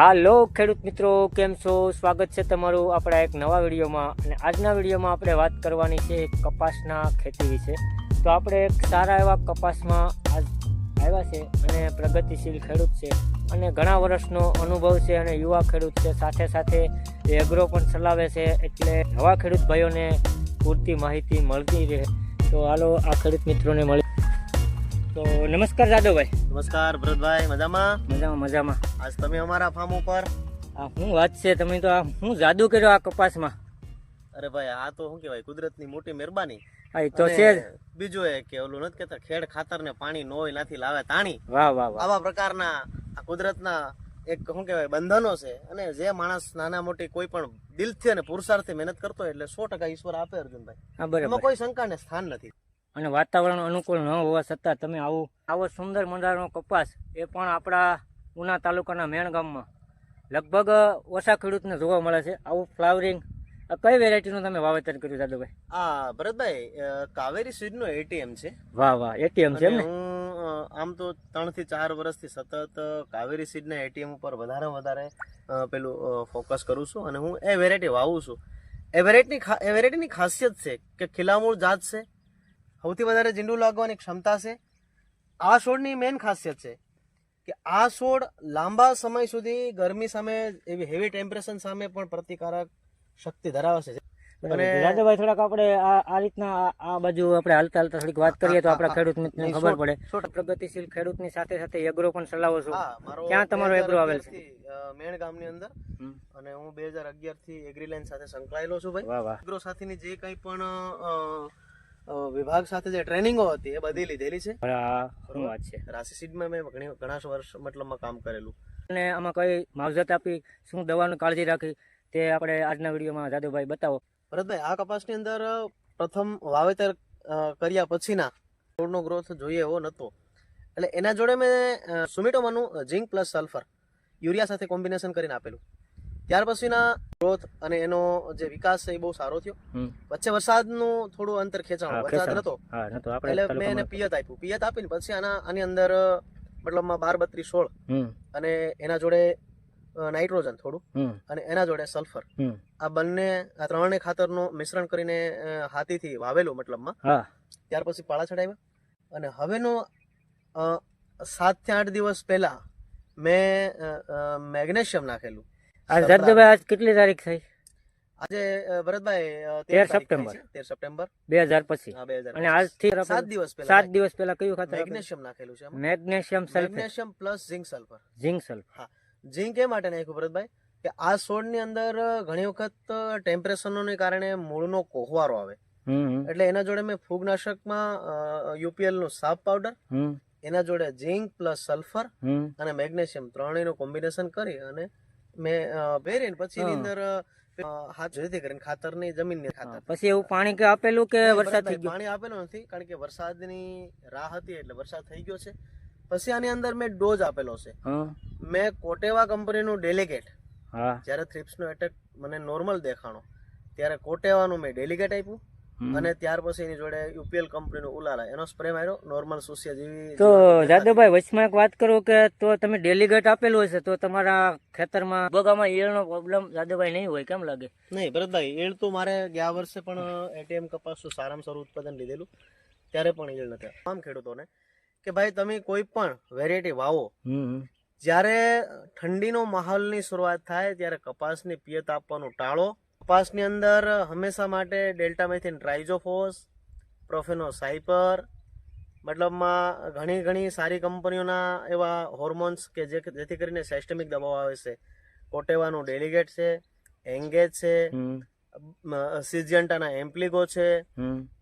હાલો ખેડૂત મિત્રો, કેમ છો? સ્વાગત છે તમારું આપણા એક નવા વિડીયોમાં. અને આજના વિડીયોમાં આપણે વાત કરવાની છે કપાસના ખેતી વિશે. તો આપણે એક સારા એવા કપાસમાં આજ આવ્યા છે અને પ્રગતિશીલ ખેડૂત છે. અને ઘણા વર્ષનો અનુભવ છે અને યુવા ખેડૂત છે. સાથે સાથે એ એગ્રો પણ ચલાવે છે એટલે નવા ખેડૂત ભાઈઓને પૂરતી માહિતી મળતી રહે. તો હાલો આ ખેડૂત મિત્રોને મળી નમસ્કાર જાદવભાઈ. નમસ્કાર ભરતભાઈ મજામાં? મજામાં મજામાં. આજ તમે અમારા ફાર્મ ઉપર? આ શું વાત છે? તમે તો આ શું જાદુ કર્યો આ કપાસમાં? અરે ભાઈ આ તો શું કહેવાય કુદરતની મોટી મહેરબાની. આ તો છે બીજું એ કે ઓલું નથી કેતા ખેડ ખાતર ને પાણી નોય નાથી લાવે તાણી. વાહ વાહ વાહ. આવા પ્રકારના આ કુદરતના એક શું કહેવાય બંધનો છે. અને જે માણસ નાના મોટી કોઈ પણ દિલથી અને પુરુષાર્થથી મહેનત કરતો હોય એટલે સો ટકા ઈશ્વર આપે અર્જુનભાઈ. એમાં કોઈ કોઈ શંકાને સ્થાન નથી. અને વાતાવરણ અનુકૂળ ન હોવા છતાં તમે આવું. આવો સુંદર મંદારનો કપાસ એ પણ આપણા ઉના તાલુકાના મેણ ગામમાં. લગભગ ઓછા ખેડૂતને જોવા મળે છે. આવું ફ્લાવરિંગ આ કઈ વેરાયટીનું તમે વાવેતર કર્યું દાદુભાઈ? આ ભરતભાઈ કાવેરી સીડનો એટીએમ છે. વાહ વાહ એટીએમ છે ને? હું આમ તો ત્રણથી ચાર વર્ષથી સતત કાવેરી સીડના એટીએમ ઉપર વધારે વધારે પેલું ફોકસ કરું છું અને હું એ વેરાયટી વાવું છું. એ વેરાયટીની એ વેરાયટીની ખાસિયત છે કે ખીલામૂળ જાત છે સૌથી વધારે ઝીંડું લાગવાની ક્ષમતા છે. આ છોડની મેઇન ખાસિયત છે કે આ છોડ લાંબા સમય સુધી ગરમી સામે એવી હેવી ટેમ્પરેચર સામે પણ પ્રતિકારક શક્તિ ધરાવે છે. રાજાભાઈ થોડાક આપણે આ રીતના આ- બાજુ આપણે હાલતા હાલતા થોડીક વાત કરીએ તો આપણા ખેડૂત મિત્રને ખબર પડે. પ્રગતિશીલ ખેડૂતની સાથે સાથે એગ્રો પણ ચલાવો છો. મારો ક્યાં તમારો એગ્રો આવેલ છે? મેણ ગામની અંદર. અને હું બે હજાર અગિયારથી એગ્રીલાઇન સાથે સંકળાયેલો છું ભાઈ. એગ્રો સાથેની જે કંઈ પણ વિભાગ સાથે જે ટ્રેનિંગો હતી એ બધી લીધેલી છે. વાત છે? રાશિ સીડમાં મેં ઘણી ઘણા વર્ષ મતલબમાં કામ કરેલું. અને આમાં કઈ માવજત આપી શું દવાનું કાળજી રાખી તે આપણે આજના વિડીયોમાં જાદુભાઈ બતાવો. ભરતભાઈ આ કપાસની અંદર પ્રથમ વાવેતર કર્યા પછીના છોડનો ગ્રોથ જોઈએ એવો નહોતો એટલે એના જોડે મેં સુમિટોમાનું ઝિંક પ્લસ સલ્ફર યુરિયા સાથે કોમ્બિનેશન કરીને આપેલું. ત્યાર પછીના ગ્રોથ અને એનો જે વિકાસ છે એ બહુ સારો થયો. વચ્ચે વરસાદનું થોડું અંતર ખેંચાણું વરસાદ નતો. એટલે મેં એને પિયત આપ્યું. પિયત આપીને પછી આના આની અંદર મતલબમાં બાર બત્રીસ સોળ. અને એના જોડે નાઇટ્રોજન થોડું. અને એના જોડે સલ્ફર આ બંને આ ત્રણે ખાતરનું મિશ્રણ કરીને હાથીથી વાવેલું મતલબમાં. ત્યાર પછી પાળા ચડાવ્યા. અને હવેનો સાતથી આઠ દિવસ પહેલા મેં મેગ્નેશિયમ નાખેલું. આજ સરદાર. આજ કેટલી તારીખ થઈ? આજે ભરતભાઈ તેર સપ્ટેમ્બર. તેર સપ્ટેમ્બર. બે હજાર પછી અને આજથી સાત દિવસ પહેલા સાત દિવસ પહેલા કયું ખાતર મેગ્નેશિયમ નાખેલું છે magnesium magnesium plus zinc sulphur. Zinc sulphur. Zinc એ માટે નાખ્યું ભરતભાઈ કે આ છોડની અંદર ઘણી વખત ટેમ્પરેચરને કારણે મૂળનો કોહવારો આવે. એટલે એના જોડે મેં ફૂગનાશકમાં યુપીએલનું સાપ પાવડર એના જોડે ઝિંક પ્લસ સલ્ફર અને મેગ્નેશિયમ ત્રણેયનું કોમ્બિનેશન કરી અને મેં અ, ભેરીને પછી એની. અંદર હાથ જેથી કરીને ખાતરની જમીનની ખાતર પછી એવું પાણી કે આપેલું કે વરસાદ થઈ ગયો? પાણી આપેલું નથી કારણ કે વરસાદની રાહ હતી એટલે વરસાદ થઈ ગયો છે. પછી આની અંદર મેં ડોઝ આપેલો છે. મેં કોટેવા કંપનીનું ડેલિગેટ હા. જ્યારે થ્રિપ્સનો એટેક મને નોર્મલ દેખાણો ત્યારે કોટેવાનું મેં ડેલિગેટ આપ્યું. અને ત્યાર પછી એની જોડે યુપીએલ કંપનીનું ઉલાલા એનો સ્પ્રે માર્યો નોર્મલ સુસિયા જેવી તો જાદવભાઈ વચમાં એક વાત કરું કે તો તમે ડેલીગેટ આપેલું હશે તો તમારા ખેતરમાં બગામાં ઈયળનો પ્રોબ્લેમ જાદવભાઈ નહીં હોય કેમ લાગે? નહીં ભરતભાઈ ઈળ તો મારે ગયા વર્ષે પણ એટીએમ કપાસનું સારામાં સારું ઉત્પાદન લીધેલું ત્યારે પણ ઈળ નથી તમામ ખેડૂતોને કે ભાઈ તમે કોઈ પણ વેરાયટી વાવો જ્યારે ઠંડીનો માહોલની શરૂઆત થાય ત્યારે કપાસની પિયત આપવાનું ટાળો કપાસની અંદર હંમેશા માટે ડેલ્ટામેથિન ટ્રાઇઝોફોસ પ્રોફેનો સાઇપર મતલબમાં ઘણી ઘણી સારી કંપનીઓના એવા હોર્મોન્સ કે જે જેથી કરીને સિસ્ટમિક દબાવ આવે છે. કોટેવાનું ડેલિગેટ છે એંગેજ છે હમ. સિજિયન્ટાના એમ્પ્લિગો છે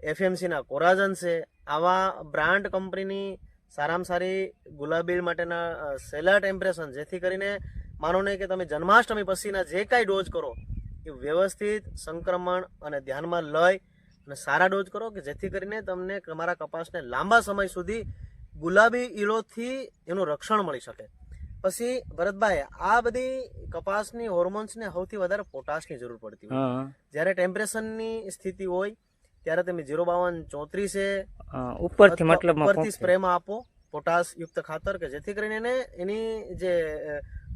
એફએમસીના કોરાજન છે. આવા બ્રાન્ડ કંપનીની સારામાં સારી ગુલાબી માટેના સેલર ટેમ્પરેશન જેથી કરીને માનો નહીં કે તમે જન્માષ્ટમી પછીના જે કાંઈ ડોઝ કરો એ વ્યવસ્થિત સંક્રમણ અને ધ્યાનમાં લઈ અને સારા ડોઝ કરો કે જેથી કરીને તમને તમારા કપાસને લાંબા સમય સુધી ગુલાબી ઈળોથી એનું રક્ષણ મળી શકે. પછી ભરતભાઈ આ બધી કપાસની હોર્મોન્સને સૌથી વધારે પોટાશની જરૂર પડતી હોય. જ્યારે ટેમ્પરેચરની સ્થિતિ હોય ત્યારે તમે જીરો બાવન ચોત્રીસે ઉપરથી મતલબ ઉપરથી સ્પ્રેમાં આપો પોટાશ યુક્ત ખાતર કે જેથી કરીને એને જે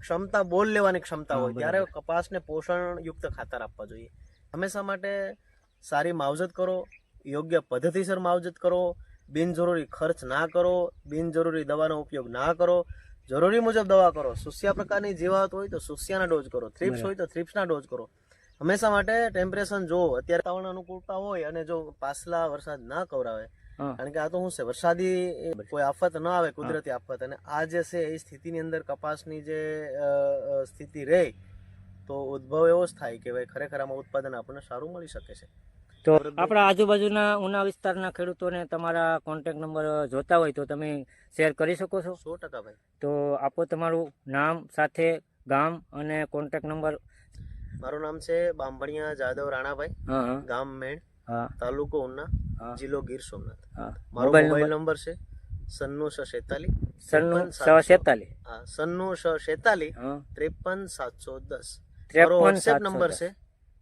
ક્ષમતા બોલ લેવાની ક્ષમતા હોય ત્યારે કપાસને પોષણ યુક્ત ખાતર આપવા જોઈએ. હંમેશા માટે સારી માવજત કરો યોગ્ય પદ્ધતિસર માવજત કરો બિનજરૂરી ખર્ચ ના કરો બિનજરૂરી દવાનો ઉપયોગ ના કરો જરૂરી મુજબ દવા કરો. સુસ્યા પ્રકારની જીવાત હોય તો સુસ્યાના ડોઝ કરો થ્રિપ્સ હોય તો થ્રિપ્સના ડોઝ કરો. હંમેશા માટે ટેમ્પરેચર જો અત્યારે વાતાવરણ અનુકૂળતા હોય અને જો પાછલા વરસાદ ના કવરાવે કારણ કે આ તો શું છે વરસાદી કોઈ આફત ન આવે કુદરતી આફત. અને આ જે છે એ સ્થિતિની અંદર કપાસની જે સ્થિતિ રહે તો ઉદ્ભવ એવો જ થાય કે ભાઈ ખરેખર આમાં ઉત્પાદન આપણને સારું મળી શકે છે. તો આપણા આજુબાજુના ઉના વિસ્તારના ખેડૂતોને તમારા કોન્ટેક્ટ નંબર જોતા હોય તો તમે શેર કરી શકો છો? સો ટકા ભાઈ. તો આપો તમારું નામ સાથે ગામ અને કોન્ટેક્ટ નંબર મારું નામ છે બાંભણિયા જાદવ રાણાભાઈ. ગામ મેણ. તાલુકો ઉના જિલ્લો ગીર સોમનાથ. મારો મોબાઈલ નંબર? છે સન્નું સ શેતાલીસ સન્નું છ. છેતાલીસ હા સન્નું સ શેતાલીસ ત્રેપન સાતસો દસ. મારો વોટ્સએપ નંબર છે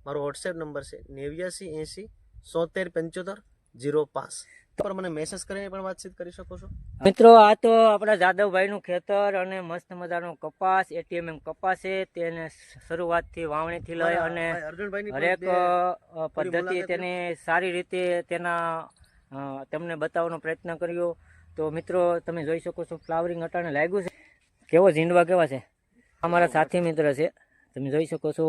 મારો વોટ્સએપ નંબર છે નેવ્યાસી એસી સોતેર પંચોતેર જીરો પાંચ પર મને મેસેજ કરીને પણ વાતચીત કરી શકો છો? મિત્રો આ તો આપણા જાદવભાઈનું ખેતર અને મસ્ત મજાનો કપાસ એટીએમએમ કપાસ છે. તેને શરૂઆતથી વાવણીથી લઈ અને હરેક પદ્ધતિ તેને સારી રીતે તેના તમને બતાવવાનો પ્રયત્ન કર્યો. તો મિત્રો તમે જોઈ શકો છો ફ્લાવરિંગ અટાણે લાગ્યું છે. કેવો ઝીંડવા કેવા છે? અમારા સાથી મિત્ર છે. તમે જોઈ શકો છો.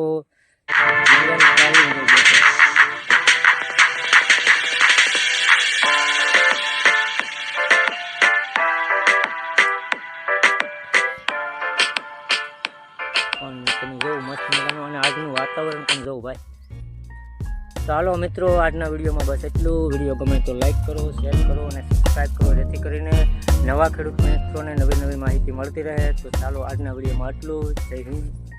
ચાલો મિત્રો, આજના વિડીયોમાં બસ એટલું. વીડિયો ગમે તો લાઈક કરો શેર કરો અને સબસ્ક્રાઈબ કરો, જેથી કરીને નવા ખેડૂત મિત્રોને નવી નવી માહિતી મળતી રહે. તો ચાલો આજના વિડીયોમાં આટલું. જય હિન્દ.